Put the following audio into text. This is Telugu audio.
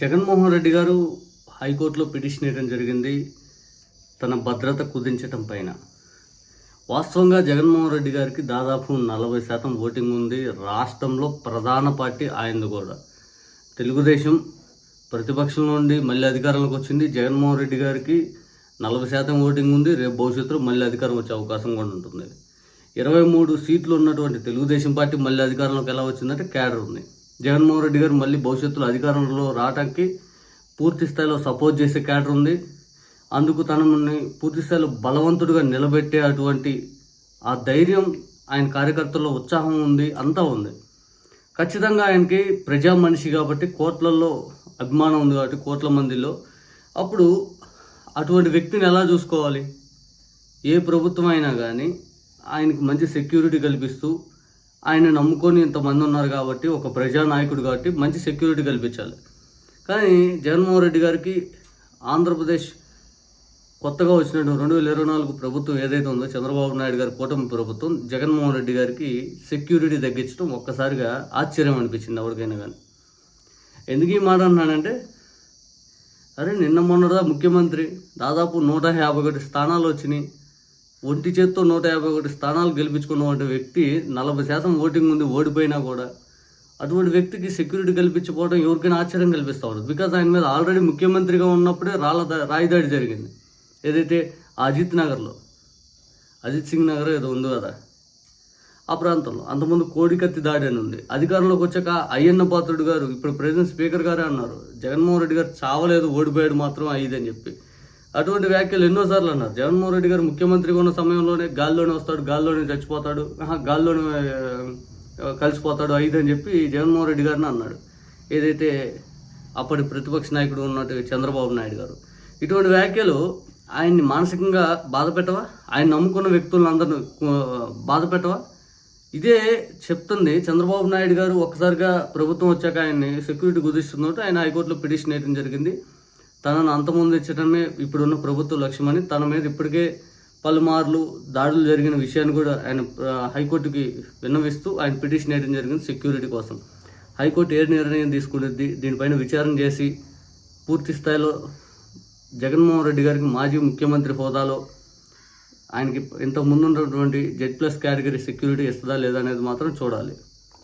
జగన్మోహన్ రెడ్డి గారు హైకోర్టులో పిటిషన్ వేయడం జరిగింది. తన భద్రత కుదించటం పైన. వాస్తవంగా జగన్మోహన్ రెడ్డి గారికి దాదాపు నలభై శాతం ఓటింగ్ ఉంది. రాష్ట్రంలో ప్రధాన పార్టీ ఆయనది కూడా. తెలుగుదేశం ప్రతిపక్షం నుండి మళ్ళీ అధికారంలోకి వచ్చింది. జగన్మోహన్ రెడ్డి గారికి నలభై శాతం ఓటింగ్ ఉంది. రేపు భవిష్యత్తులో మళ్ళీ అధికారం వచ్చే అవకాశం కూడా ఉంటుంది. ఇరవై మూడు సీట్లు ఉన్నటువంటి తెలుగుదేశం పార్టీ మళ్ళీ అధికారంలోకి ఎలా వచ్చిందంటే క్యాడర్ ఉంది. జగన్మోహన్ రెడ్డి గారు మళ్ళీ భవిష్యత్తులో అధికారంలో రావడానికి పూర్తి స్థాయిలో సపోర్ట్ చేసే క్యాడర్ ఉంది. అందుకు తనని పూర్తి స్థాయిలో బలవంతుడిగా నిలబెట్టే అటువంటి ఆ ధైర్యం ఆయన కార్యకర్తల్లో ఉత్సాహం ఉంది అంతా ఉంది. ఖచ్చితంగా ఆయనకి ప్రజా మనిషి కాబట్టి కోట్లల్లో అభిమానం ఉంది కాబట్టి కోట్ల మందిలో. అప్పుడు అటువంటి వ్యక్తిని ఎలా చూసుకోవాలి? ఏ ప్రభుత్వం అయినా కానీ ఆయనకి మంచి సెక్యూరిటీ కల్పిస్తూ ఆయన నమ్ముకొని ఇంతమంది ఉన్నారు కాబట్టి ఒక ప్రజానాయకుడు కాబట్టి మంచి సెక్యూరిటీ కల్పించాలి. కానీ జగన్మోహన్ రెడ్డి గారికి ఆంధ్రప్రదేశ్ కొత్తగా వచ్చినట్టు రెండు వేల ఇరవై నాలుగు ప్రభుత్వం ఏదైతే ఉందో చంద్రబాబు నాయుడు గారి కూటమి ప్రభుత్వం జగన్మోహన్ రెడ్డి గారికి సెక్యూరిటీ తగ్గించడం ఒక్కసారిగా ఆశ్చర్యం అనిపించింది ఎవరికైనా కానీ. ఎందుకు ఈ మాట అన్నానంటే అరే నిన్న మొన్నదా ముఖ్యమంత్రి దాదాపు నూట యాభై ఒకటి స్థానాలు వచ్చినాయి. ఒంటి చేత్తో నూట యాభై ఒకటి స్థానాలు గెలిపించుకున్నటువంటి వ్యక్తి నలభై శాతం ఓటింగ్ ఉంది ఓడిపోయినా కూడా అటువంటి వ్యక్తికి సెక్యూరిటీ కల్పించకపోవడం ఎవరికైనా ఆశ్చర్యం కల్పిస్తూ ఉంటుంది. బికాజ్ ఆయన మీద ఆల్రెడీ ముఖ్యమంత్రిగా ఉన్నప్పుడే రాళ్ళ దా- రాయి దాడి జరిగింది. ఏదైతే అజిత్ నగర్లో అజిత్ సింగ్ నగర్ ఏదో ఉంది కదా ఆ ప్రాంతంలో అంతకుముందు కోడికత్తి దాడి అని ఉంది. అధికారంలోకి వచ్చాక అయ్యన్న పాత్రుడు గారు ఇప్పుడు ప్రెసిడెంట్ స్పీకర్ గారే అన్నారు జగన్మోహన్ రెడ్డి గారు చావలేదు ఓడిపోయాడు మాత్రం అయ్యిదని చెప్పి. అటువంటి వ్యాఖ్యలు ఎన్నోసార్లు అన్నారు. జగన్మోహన్ రెడ్డి గారు ముఖ్యమంత్రిగా ఉన్న సమయంలోనే గాల్లోనే వస్తాడు గాల్లోనే చచ్చిపోతాడు గాల్లోనే కలిసిపోతాడు కలిసిపోతాడు అని చెప్పి జగన్మోహన్ రెడ్డి గారిని అన్నాడు. ఏదైతే అప్పటి ప్రతిపక్ష నాయకుడు ఉన్నట్టు చంద్రబాబు నాయుడు గారు. ఇటువంటి వ్యాఖ్యలు ఆయన్ని మానసికంగా బాధ పెట్టవా? ఆయన నమ్ముకున్న వ్యక్తులందరిని బాధ పెట్టవా? ఇదే చెప్తుంది చంద్రబాబు నాయుడు గారు ఒక్కసారిగా ప్రభుత్వం వచ్చాక ఆయన్ని సెక్యూరిటీ కుదిరిస్తున్నట్టు ఆయన హైకోర్టులో పిటిషన్ వేయడం జరిగింది. తనను అంతమొందించడమే ఇప్పుడున్న ప్రభుత్వ లక్ష్యమని తన మీద ఇప్పటికే పలుమార్లు దాడులు జరిగిన విషయాన్ని కూడా ఆయన హైకోర్టుకి విన్నవిస్తూ ఆయన పిటిషన్ వేయడం జరిగింది సెక్యూరిటీ కోసం. హైకోర్టు ఏ నిర్ణయం తీసుకునేది దీనిపైన విచారణ చేసి పూర్తి స్థాయిలో జగన్మోహన్ రెడ్డి గారికి మాజీ ముఖ్యమంత్రి హోదాలో ఆయనకి ఇంతకు ముందు ఉన్నటువంటి జెడ్ ప్లస్ కేటగిరీ సెక్యూరిటీ ఇస్తుందా లేదా అనేది మాత్రం చూడాలి.